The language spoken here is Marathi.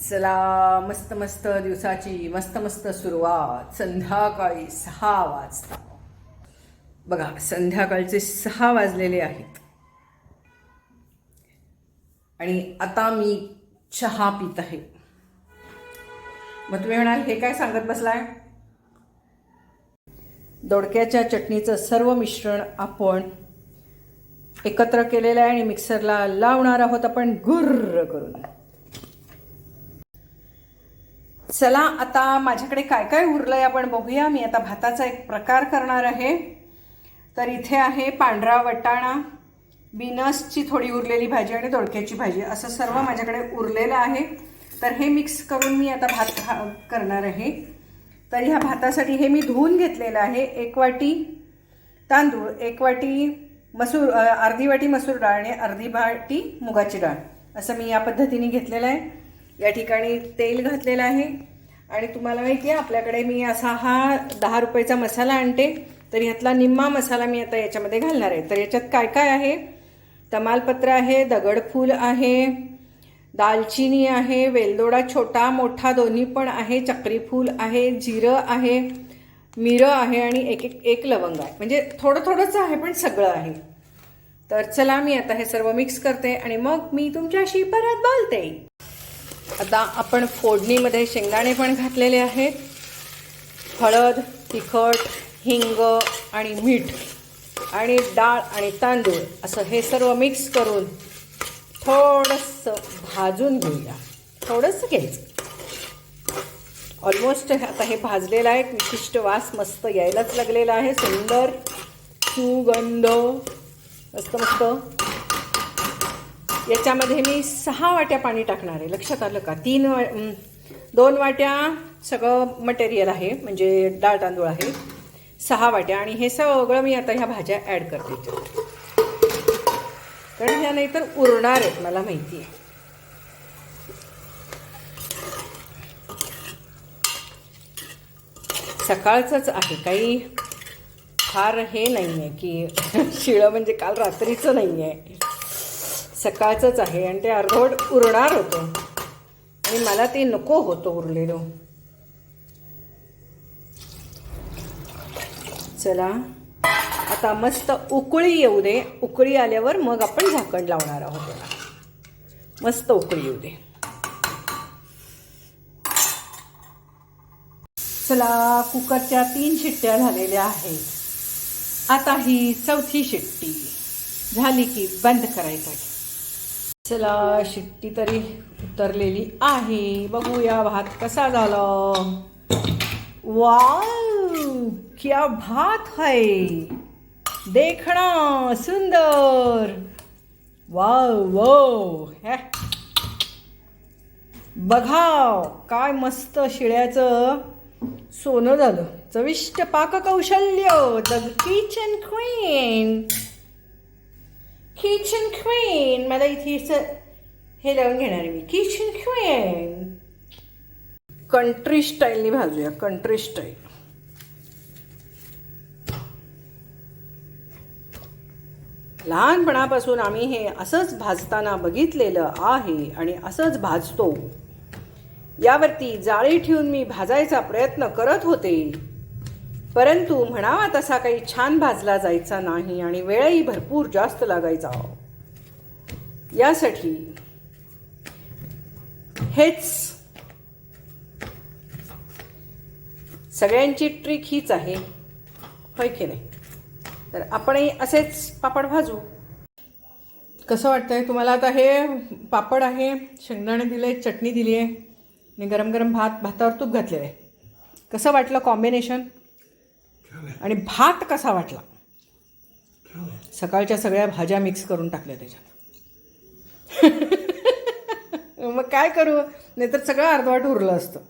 चला मस्त मस्त दिवसाची मस्त मस्त सुरुवात. संध्याकाळी सहा वाजता. बघा संध्याकाळचे सहा वाजलेले आहेत. आणि आता मी चहा पित आहे. मग तुम्ही म्हणाल हे काय सांगत बसलाय? दोडक्याच्या चटणीचं सर्व मिश्रण आपण एकत्र केलेलं आहे आणि मिक्सरला लावणार आहोत आपण. गुर्र करून. चला आता माझ्याकडे काय काय उरलंय आपण बघूया. मी आता भाताचा एक प्रकार करणार आहे. तर इथे आहे पांढरा वटाणा बिनसची थोडी उरलेली भाजी आणि दोडक्याची भाजी. असं सर्व माझ्याकडे उरलेलं आहे. तर हे मिक्स करून मी आता भात खा- करणार आहे. तर ह्या भातासाठी हे मी धुवून घेतलेलं आहे. एक वाटी तांदूळ एक वाटी मसूर अर्धी वाटी मसूर डाळ आणि अर्धी वाटी मुगाची डाळ. असं मी या पद्धतीने घेतलेलं आहे. या ठिकाणी तेल घातलेलं आहे. आणि तुम्हाला माहिती आहे आपल्याकडे मी असा हा दहा रुपयाचा मसाला आणते. तर ह्यातला निम्मा मसाला मी आता याच्यामध्ये घालणार आहे. तर याच्यात काय काय आहे? तमालपत्र आहे दगडफूल आहे दालचिनी आहे वेलदोडा छोटा मोठा दोन्ही पण आहे चक्रीफूल आहे जिरं आहे मिरं आहे आणि एक एक एक लवंग आहे. म्हणजे थोडं थोडंच आहे पण सगळं आहे. तर चला मी आता हे सर्व मिक्स करते आणि मग मी तुमच्याशी परत बोलते. आता आपण फोडणीमध्ये शेंगदाणे पण घातलेले आहेत. हळद तिखट हिंग आणि मीठ आणि डाळ आणि तांदूळ असं हे सर्व मिक्स करून थोडंसं भाजून घेऊया. थोडंसं घ्यायचं. ऑलमोस्ट आता हे भाजलेलं आहे. एक विशिष्ट वास मस्त यायलाच लागलेला आहे. सुंदर सुगंध. मस्त मस्त. याच्यामध्ये मी सहा वाट्या पाणी टाकणार आहे. लक्षात आलं का? तीन वा दोन वाट्या सगळं मटेरियल आहे म्हणजे डाळ तांदूळ आहे. सहा वाट्या. आणि हे सगळं मी आता ह्या भाज्या ॲड करते. कारण ह्या नाहीतर उरणार आहेत मला माहिती आहे. सकाळचंच आहे. काही फार हे नाही आहे की शिळं म्हणजे काल रात्रीचं नाही आहे सकाळचंच आहे आणि ते अर्धवट उरणार होतं. आणि मला ते नको होतं उरलेलं. चला आता मस्त उकळी येऊ दे. उकळी आल्यावर मग आपण झाकण लावणार आहोत त्याला मस्त उकळी येऊ दे. चला कुकरच्या तीन शिट्ट्या झालेल्या आहेत. आता ही चौथी शिट्टी. झाली की बंद करायचं आहे चला शिट्टी तरी उतरलेली आहे. बघूया भात कसा झाला. वाव क्या भात है. देखना सुंदर. वाव वो है. बघा काय मस्त शिळ्याचं सोनं झालं. चविष्ट पाककौशल्य the kitchen queen kitchen queen मला इथे हे लावून घेणार आहे मी किचन क्वीन कंट्री स्टाईलनी भाजूया कंट्री स्टाईल लहानपणापासून आम्ही हे असंच भाजताना बघितलेलं आहे आणि असंच भाजतो. यावरती जाळी ठेवून मी भाजायचा प्रयत्न करत होते. परंतु म्हणावा तसा काही छान भाजला जायचा नाही आणि वेळही भरपूर जास्त लागायचा. यासाठी हेच सगळ्यांची ट्रिक हीच आहे. होय की नाही? तर आपणही असेच पापड भाजू. कसं वाटतंय? तुम्हाला आता हे पापड आहे शेंगदाणे दिले चटणी दिली आहे आणि गरम गरम भात भातावर तूप घातलेलं आहे कसं वाटलं कॉम्बिनेशन आणि भात कसा वाटला? सकाळच्या सगळ्या भाज्या मिक्स करून टाकल्या त्याच्यात. मग काय करू? नाहीतर सगळं अर्धवट उरलं असतं.